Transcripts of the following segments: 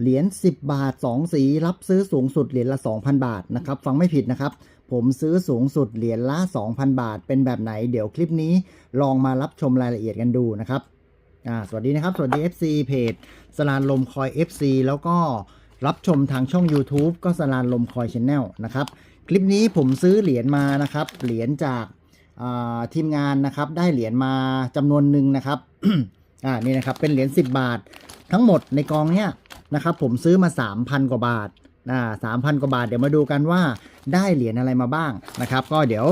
เหรียญ10 บาท 2 สีรับซื้อสูงสุดเหรียญละ 2,000 บาทนะครับฟังไม่ผิดนะครับ ผมซื้อสูงสุดเหรียญละ 2,000 บาท เป็นแบบไหนเดี๋ยวคลิปนี้ลองมารับชมรายละเอียดกันดูนะครับอ่าสวัสดีนะครับ สวัสดี FC เพจสลานลมคอย FC แล้วก็รับชมทางช่อง YouTube ก็สลานลมคอยช n แนลนะครับคลิปนี้ผมซื้อเหรียญมานะครับเหรียญจากาทีมงานนะครับได้เหรียญมาจำนวนหนึ่งนะครับอ่านี่นะครับเป็นเหรียญ10 บาท ทั้งหมดในกองเนี้ย นะครับผมซื้อมา 3,000 กว่าบาทอ่าสามพันกว่าบาท เดี๋ยวมาดูกันว่าได้เหรียญอะไรมาบ้างนะครับ ก็เดี๋ยว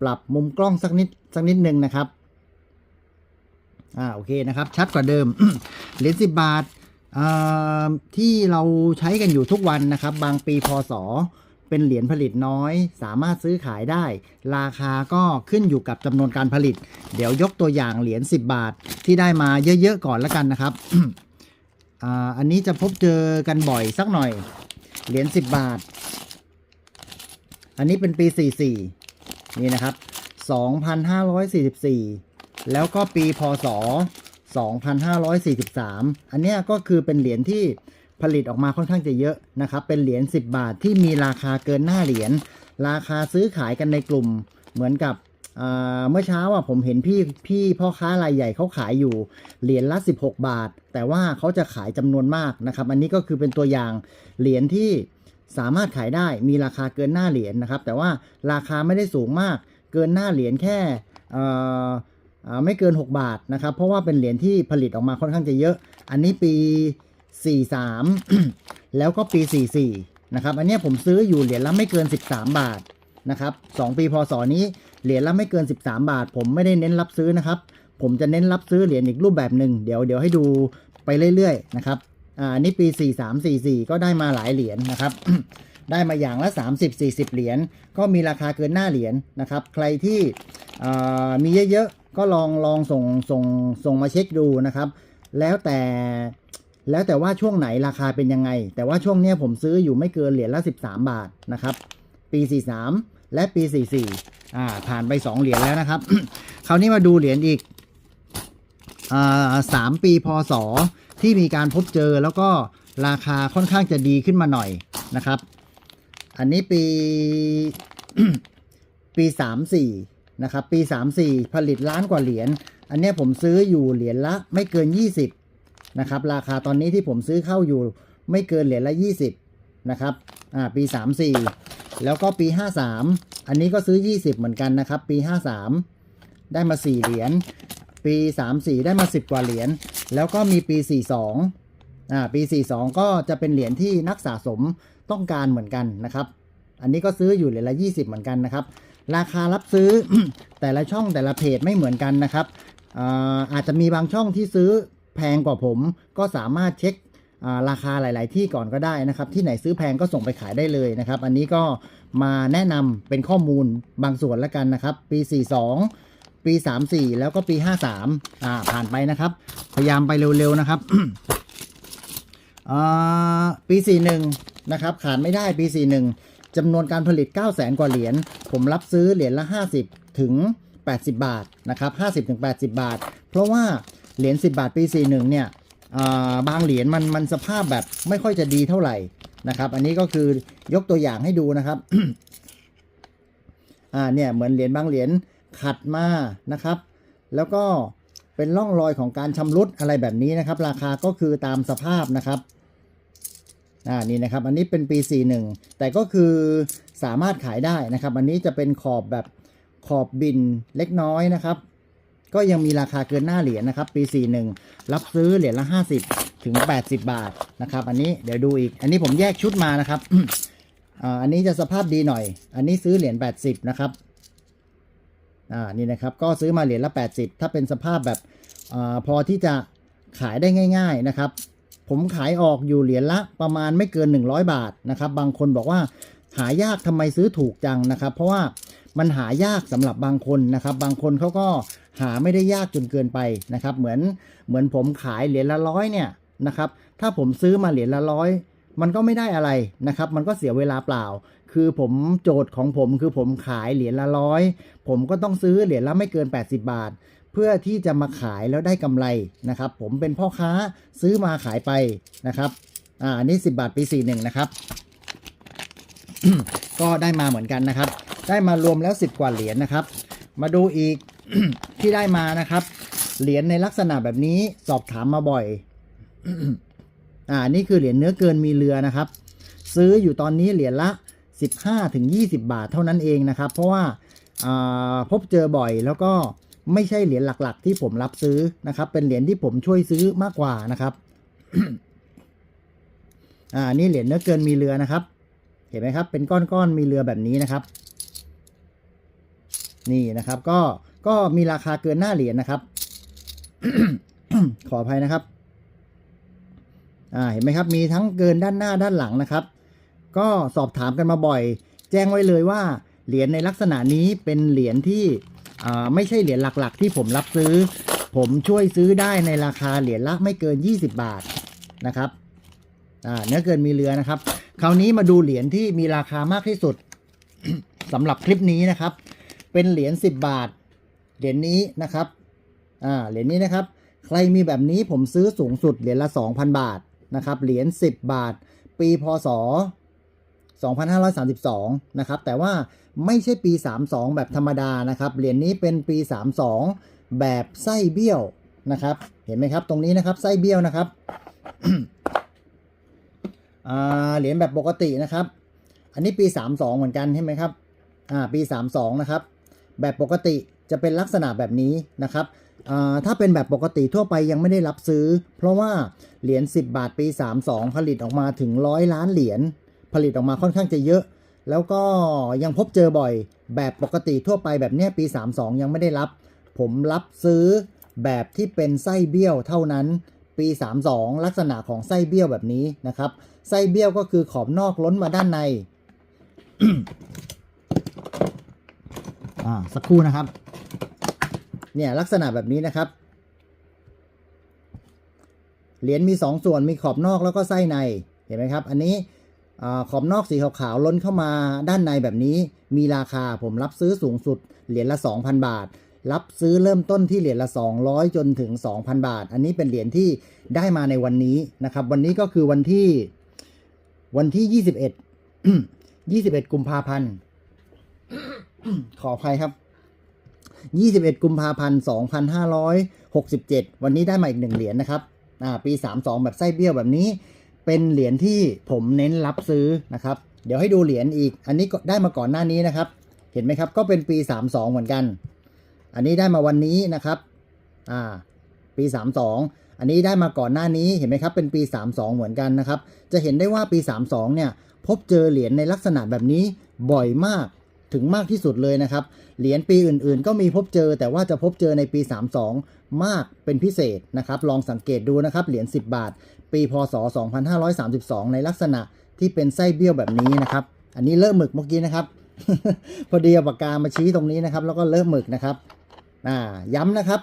ปรับมุมกล้องสักนิดสักนิดหนึ่งนะครับอ่าโอเคนะครับ ชัดกว่าเดิมเหรียญ10บาทอ่าที่เราใช้กันอยู่ทุกวันนะครับ บางปีพศเป็นเหรียญผลิตน้อย สามารถซื้อขายได้ ราคาก็ขึ้นอยู่กับจำนวนการผลิต เดี๋ยวยกตัวอย่างเหรียญ10 บาทที่ได้มาเยอะๆก่อนแล้วกันนะครับ อันนี้จะพบเจอกันบ่อยสักหน่อย เหรียญ10 บาท อันนี้เป็นปี 44 นี่นะครับ 2544 แล้วก็ปีพศ 2543 อันเนี้ยก็คือเป็นเหรียญที่ผลิตออกมาค่อนข้างจะเยอะนะครับ เป็นเหรียญ10 บาทที่มีราคาเกินหน้าเหรียญ ราคาซื้อขายกันในกลุ่มเหมือนกับ เมื่อเช้าอะผมเห็นพี่พี่พ่อค้ารายใหญ่เขาขายอยู่เหรียญละ 16 บาท แต่ว่าเขาจะขายจำนวนมากนะครับ อันนี้ก็คือเป็นตัวอย่างเหรียญที่สามารถขายได้มีราคาเกินหน้าเหรียญนะครับ แต่ว่าราคาไม่ได้สูงมาก เกินหน้าเหรียญแค่ไม่เกิน 6 บาทนะครับ เพราะว่าเป็นเหรียญที่ผลิตออกมาค่อนข้างจะเยอะ อันนี้ปี 43 แล้วก็ปี 44นะครับอันนี้ผมซื้ออยู่เหรียญละไม่เกิน 13 บาท นะครับ2ปีพศนี้เหรียญละไม่เกิน 13 บาท ผมไม่ได้เน้นรับซื้อนะครับ ผมจะเน้นรับซื้อเหรียญอีกรูปแบบหนึ่งเดี๋ยวเดี๋ยวให้ดูไปเรื่อยๆนะครับอ่านนี้ปี 43 44 ก็ได้มาหลายเหรียญนะครับ ได้มาอย่างละ 30 40 เหรียญก็มีราคาเกินหน้าเหรียญนะครับ ใครที่มีเยอะๆก็ลองลองส่งส่งส่งมาเช็คดูนะครับ แล้วแต่แล้วแต่ว่าช่วงไหนราคาเป็นยังไง แต่ว่าช่วงนี้ผมซื้ออยู่ไม่เกินเหรียญละ 13 บาทนะครับ ปี 43 และปี 44อ่าผ่านไป 2 เหรียญแล้วนะครับ คราวนี้มาดูเหรียญอีกอ่าสามปีพศที่มีการพบเจอแล้วก็ราคาค่อนข้างจะดีขึ้นมาหน่อยนะครับ อันนี้ปีปี 34 นะครับ ปี 34 ผลิตล้านกว่าเหรียญ อันนี้ผมซื้ออยู่เหรียญละไม่เกิน 20 นะครับ ราคาตอนนี้ที่ผมซื้อเข้าอยู่ไม่เกินเหรียญละ 20 นะครับ อ่า ปี 34 แล้วก็ปี 53 อันนี้ก็ซื้อ 20 เหมือนกันนะครับ ปี 53 ได้มา 4 เหรียญ ปี 34 ได้มา 10 กว่าเหรียญ แล้วก็มีปี 42อ่าปี 42 ก็จะเป็นเหรียญที่นักสะสมต้องการเหมือนกันนะครับ อันนี้ก็ซื้ออยู่เหรียญละ 20 เหมือนกันนะครับ ราคารับซื้อ แต่ละช่องแต่ละเพจไม่เหมือนกันนะครับอ่าอาจจะมีบางช่องที่ซื้อแพงกว่าผมก็สามารถเช็ค ราคาหลาย ๆ ที่ก่อนก็ได้นะครับ ที่ไหนซื้อแพงก็ส่งไปขายได้เลยนะครับ อันนี้ก็มาแนะนำเป็นข้อมูลบางส่วนแล้วกันนะครับ ปี 42 ปี 34 แล้วก็ปี 53อ่าผ่านไปนะครับ พยายามไปเร็ว ๆ นะครับอ่าปี 41 นะครับขาดไม่ได้ปี 41จำนวนการผลิต 9 0 0 0 0 0กว่าเหรียญผมรับซื้อเหรียญละ 50 ถึง 80 บาทนะครับ 50 ถึง 80 บาท เพราะว่าเหรียญ 10 บาทปี 41 เนี่ยอ่า บางเหรียญมันมันสภาพแบบไม่ค่อยจะดีเท่าไหร่นะครับ อันนี้ก็คือยกตัวอย่างให้ดูนะครับอ่าเนี่ยเหมือนเหรียญบางเหรียญขัดมานะครับ แล้วก็เป็นร่องรอยของการชำรุดอะไรแบบนี้นะครับ ราคาก็คือตามสภาพนะครับอ่านี่นะครับ อันนี้เป็นปี 41 แต่ก็คือสามารถขายได้นะครับ อันนี้จะเป็นขอบแบบขอบบินเล็กน้อยนะครับ ก็ยังมีราคาเกินหน้าเหรียญนะครับ ปี 41 รับซื้อเหรียญละ 50 ถึง 80 บาทนะครับ อันนี้เดี๋ยวดูอีก อันนี้ผมแยกชุดมานะครับอันนี้จะสภาพดีหน่อย อันนี้ซื้อเหรียญ 80 นะครับอ่านี่นะครับ ก็ซื้อมาเหรียญละ 80 ถ้าเป็นสภาพแบบอพอที่จะขายได้ง่าย ๆนะครับ ผมขายออกอยู่เหรียญละประมาณไม่เกิน 100 บาทนะครับ บางคนบอกว่าหายากทำไมซื้อถูกจังนะครับ เพราะว่ามันหายากสำหรับบางคนนะครับ บางคนเขาก็หาไม่ได้ยากจนเกินไปนะครับ เหมือนเหมือนผมขายเหรียญละร้อยเนี่ยนะครับ ถ้าผมซื้อมาเหรียญละร้อยมันก็ไม่ได้อะไรนะครับ มันก็เสียเวลาเปล่า คือผมโจทย์ของผมคือผมขายเหรียญละร้อยผมก็ต้องซื้อเหรียญละไม่เกิน 80 บาท เพื่อที่จะมาขายแล้วได้กำไรนะครับ ผมเป็นพ่อค้าซื้อมาขายไปนะครับอ่านนี้10 บาทปี41นะครับ ก็ได้มาเหมือนกันนะครับ ได้มารวมแล้ว 10 กว่าเหรียญนะครับ มาดูอีก ที่ได้มานะครับ เหรียญในลักษณะแบบนี้สอบถามมาบ่อย อ่า นี่คือเหรียญเนื้อเกินมีเรือนะครับ ซื้ออยู่ตอนนี้เหรียญละ 15ถึง20 บาทเท่านั้นเองนะครับ เพราะว่าอ่าพบเจอบ่อยแล้วก็ไม่ใช่เหรียญหลักๆ ที่ผมรับซื้อนะครับ เป็นเหรียญที่ผมช่วยซื้อมากกว่านะครับ อ่า นี่เหรียญเนื้อเกินมีเรือนะครับ เห็นไหมครับ เป็นก้อนๆมีเรือแบบนี้นะครับ นี่นะครับ ก็ ก็มีราคาเกินหน้าเหรียญนะครับ ขออภัยนะครับ อ่าเห็นไหมครับ มีทั้งเกินด้านหน้าด้านหลังนะครับ ก็สอบถามกันมาบ่อย แจ้งไว้เลยว่าเหรียญในลักษณะนี้เป็นเหรียญที่อ่าไม่ใช่เหรียญหลักๆ ที่ผมรับซื้อ ผมช่วยซื้อได้ในราคาเหรียญละไม่เกิน 20 บาทนะครับอ่าเนื้อเกินมีเรือนะครับ คราวนี้มาดูเหรียญที่มีราคามากที่สุดสำหรับคลิปนี้นะครับ เป็นเหรียญ10 บาท เหรียญนี้นะครับ อ่า เหรียญนี้นะครับ ใครมีแบบนี้ผมซื้อสูงสุดเหรียญละ 2,000 บาทนะครับ เหรียญ10 บาท ปีพศ 2532 นะครับ แต่ว่าไม่ใช่ปี 32 แบบธรรมดานะครับ เหรียญนี้เป็นปี 32 แบบไส้เบี้ยวนะครับ เห็นไหมครับ ตรงนี้นะครับ ไส้เบี้ยวนะครับเหรียญแบบปกตินะครับ อันนี้ปี 32 เหมือนกันใช่ไหมครับ อ่า ปี 32 นะครับ แบบปกติ จะเป็นลักษณะแบบนี้นะครับถ้าเป็นแบบปกติทั่วไปยังไม่ได้รับซื้อ เพราะว่าเหรียญ10 บาทปี 32 ผลิตออกมาถึงร้อยล้านเหรียญผลิตออกมาค่อนข้างจะเยอะ แล้วก็ยังพบเจอบ่อย แบบปกติทั่วไปแบบนี้ปี 32 ยังไม่ได้รับ ผมรับซื้อแบบที่เป็นไส้เบี้ยวเท่านั้น ปี 32 ลักษณะของไส้เบี้ยวแบบนี้นะครับไส้เบี้ยวก็คือขอบนอกล้นมาด้านในอ่าสักครู่นะครับ เนี่ยลักษณะแบบนี้นะครับ เหรียญมี2ส่วนมีขอบนอกแล้วก็ไส้ในเห็นไหมครับ อันนี้อขอบนอกสีขาวๆล้นเข้ามาด้านในแบบนี้ มีราคาผมรับซื้อสูงสุดเหรียญละ 2,000 บาท รับซื้อเริ่มต้นที่เหรียญละ 200 จนถึง 2,000 บาท อันนี้เป็นเหรียญที่ได้มาในวันนี้นะครับ วันนี้ก็คือวันที่วันที่ 21 21 กุมภาพันธ์ขออภัยครับ 21 กุมภาพันธ์ 2567 วันนี้ได้มาอีกหนึ่งเหรียญนะครับอ่าปี 32 แบบไส้เบี้ยวแบบนี้ เป็นเหรียญที่ผมเน้นรับซื้อนะครับ เดี๋ยวให้ดูเหรียญอีก อันนี้ก็ได้มาก่อนหน้านี้นะครับ เห็นไหมครับ ก็เป็นปี 32 เหมือนกัน อันนี้ได้มาวันนี้นะครับ อ่า ปี 32 อันนี้ได้มาก่อนหน้านี้ เห็นไหมครับ เป็นปี 32 เหมือนกันนะครับ จะเห็นได้ว่าปี 32 เนี่ย พบเจอเหรียญในลักษณะแบบนี้บ่อยมาก ถึงมากที่สุดเลยนะครับ เหรียญปีอื่นๆ ก็มีพบเจอ แต่ว่าจะพบเจอในปี 32 มากเป็นพิเศษนะครับ ลองสังเกตดูนะครับ เหรียญ 10 บาท ปีพศ 2532 ในลักษณะที่เป็นไส้เบี้ยวแบบนี้นะครับ อันนี้เริ่มหมึกเมื่อกี้นะครับ พอดีอปากกามาชี้ตรงนี้นะครับ แล้วก็เริ่มหมึกนะครับอ่าย้ำนะครับ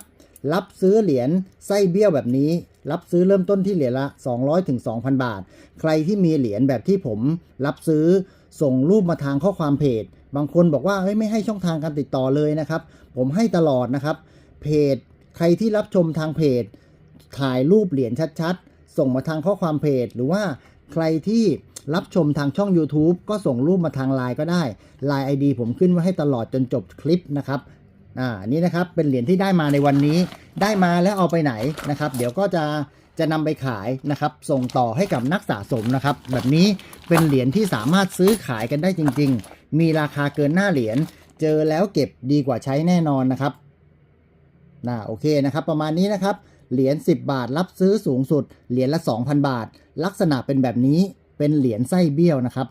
รับซื้อเหรียญไส้เบี้ยวแบบนี้ รับซื้อเริ่มต้นที่เหรียญละ 200ถึง2,000 บาท ใครที่มีเหรียญแบบที่ผมรับซื้อส่งรูปมาทางข้อความเพจ บางคนบอกว่าเฮ้ยไม่ให้ช่องทางการติดต่อเลยนะครับ ผมให้ตลอดนะครับ เพจใครที่รับชมทางเพจ ถ่ายรูปเหรียญชัดๆ ส่งมาทางข้อความเพจ หรือว่าใครที่รับชมทางช่อง YouTube ก็ส่งรูปมาทางไลน์ก็ได้ Line ID ผมขึ้นไว้ให้ตลอดจนจบคลิปนะครับอ่านี่นะครับเป็นเหรียญที่ได้มาในวันนี้ ได้มาแล้วเอาไปไหนนะครับ เดี๋ยวก็จะจะนำไปขายนะครับ ส่งต่อให้กับนักสะสมนะครับ แบบนี้เป็นเหรียญที่สามารถซื้อขายกันได้จริง ๆ มีราคาเกินหน้าเหรียญเจอแล้วเก็บดีกว่าใช้แน่นอนนะครับน่าโอเคนะครับ ประมาณนี้นะครับ เหรียญ10 บาทรับซื้อสูงสุด เหรียญละ 2,000 บาท ลักษณะเป็นแบบนี้เป็นเหรียญไส้เบี้ยวนะครับ